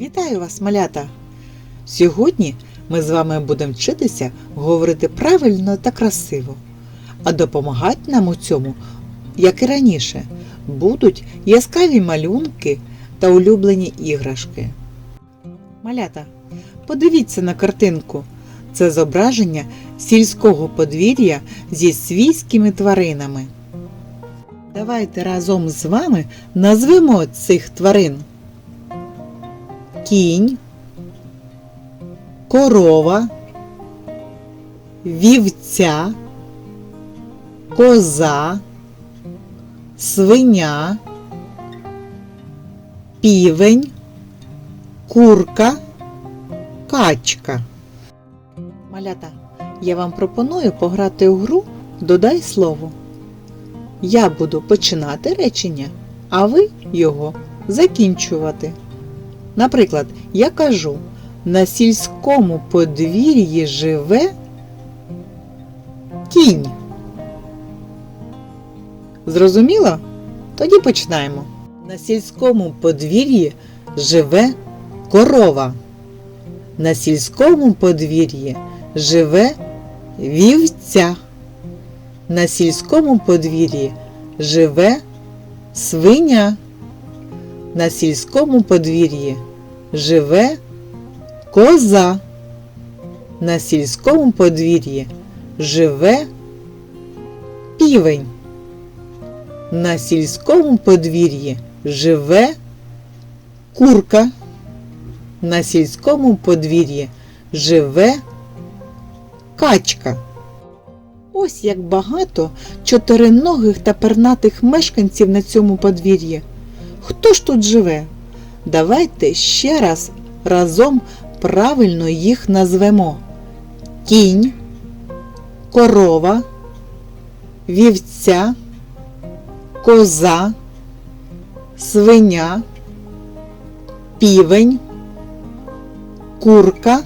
Вітаю вас, малята! Сьогодні ми з вами будемо вчитися говорити правильно та красиво. А допомагати нам у цьому, як і раніше, будуть яскраві малюнки та улюблені іграшки. Малята, подивіться на картинку. Це зображення сільського подвір'я зі свійськими тваринами. Давайте разом з вами назвемо цих тварин кінь, корова, вівця, коза, свиня, півень, курка, качка. Малята, я вам пропоную пограти у гру Додай слово. Я буду починати речення, а ви його закінчувати. Наприклад, я кажу, на сільському подвір'ї живе кінь. Зрозуміло? Тоді починаємо. На сільському подвір'ї живе корова. На сільському подвір'ї живе вівця. На сільському подвір'ї живе свиня. На сільському подвір'ї живе коза. На сільському подвір'ї живе півень. На сільському подвір'ї живе курка. На сільському подвір'ї живе качка. Ось як багато чотириногих та пернатих мешканців на цьому подвір'ї. Хто ж тут живе? Давайте ще раз разом правильно їх назвемо: кінь, корова, вівця, коза, свиня, півень, курка,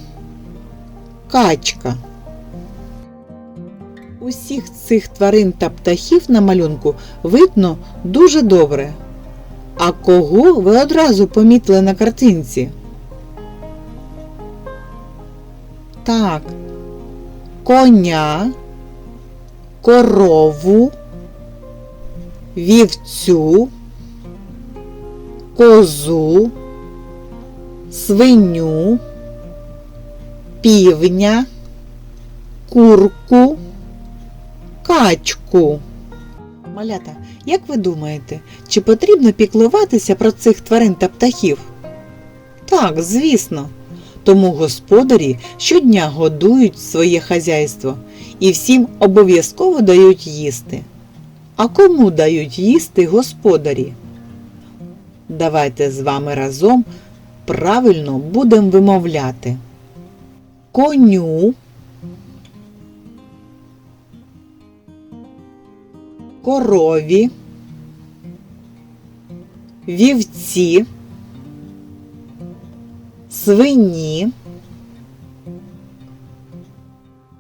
качка. Усіх цих тварин та птахів на малюнку видно дуже добре. А кого ви одразу помітили на картинці? Так, коня, корову, вівцю, козу, свиню, півня, курку, качку. Малята, як ви думаєте, чи потрібно піклуватися про цих тварин та птахів? Так, звісно. Тому господарі щодня годують своє хазяйство і всім обов'язково дають їсти. А кому дають їсти господарі? Давайте з вами разом правильно будемо вимовляти. Коню, корові, вівці, свині,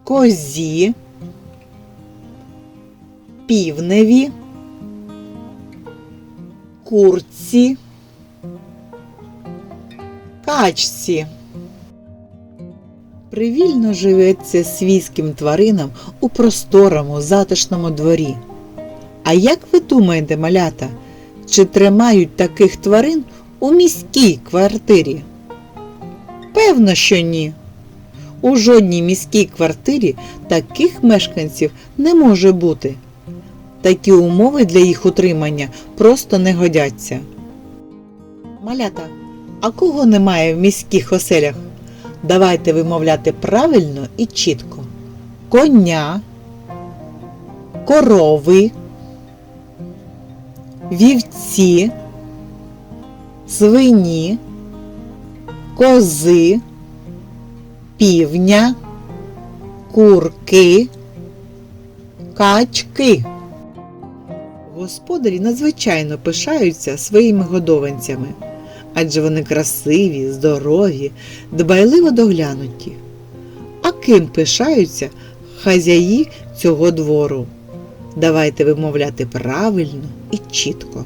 козі, півневі, курці, качці. Привільно живеться свійським тваринам у просторому затишному дворі. А як ви думаєте, малята, чи тримають таких тварин у міській квартирі? Певно, що ні. У жодній міській квартирі таких мешканців не може бути. Такі умови для їх утримання просто не годяться. Малята, а кого немає в міських оселях? Давайте вимовляти правильно і чітко. Коня, корови, вівці, свині, кози, півня, курки, качки. Господарі надзвичайно пишаються своїми годованцями, адже вони красиві, здорові, дбайливо доглянуті. А ким пишаються хазяї цього двору? Давайте вимовляти правильно і чітко.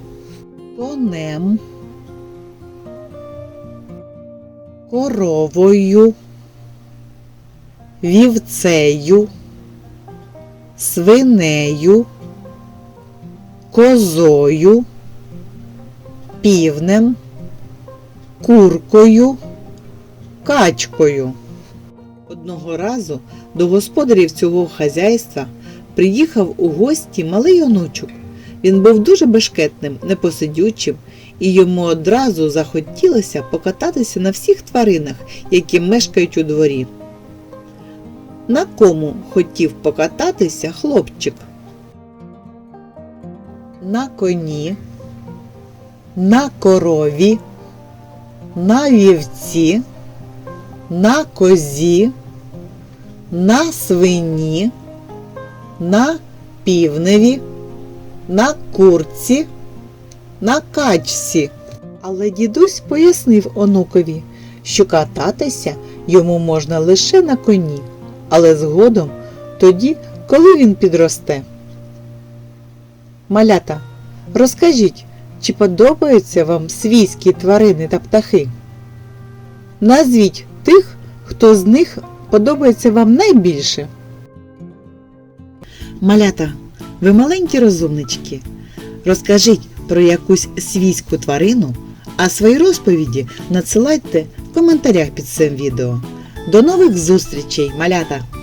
Конем, коровою, вівцею, свинею, козою, півнем, куркою, качкою. Одного разу до господарів цього хазяйства приїхав у гості малий онучок. Він був дуже бешкетним, непосидючим, і йому одразу захотілося покататися на всіх тваринах, які мешкають у дворі. На кому хотів покататися хлопчик? На коні, на корові, на вівці, на козі, на свині, на півневі, на курці, на качці. Але дідусь пояснив онукові, що кататися йому можна лише на коні, але згодом тоді, коли він підросте. Малята, розкажіть, чи подобаються вам свійські тварини та птахи? Назвіть тих, хто з них подобається вам найбільше. Малята, ви маленькі розумнички. Розкажіть про якусь свійську тварину, а свої розповіді надсилайте в коментарях під цим відео. До нових зустрічей, малята!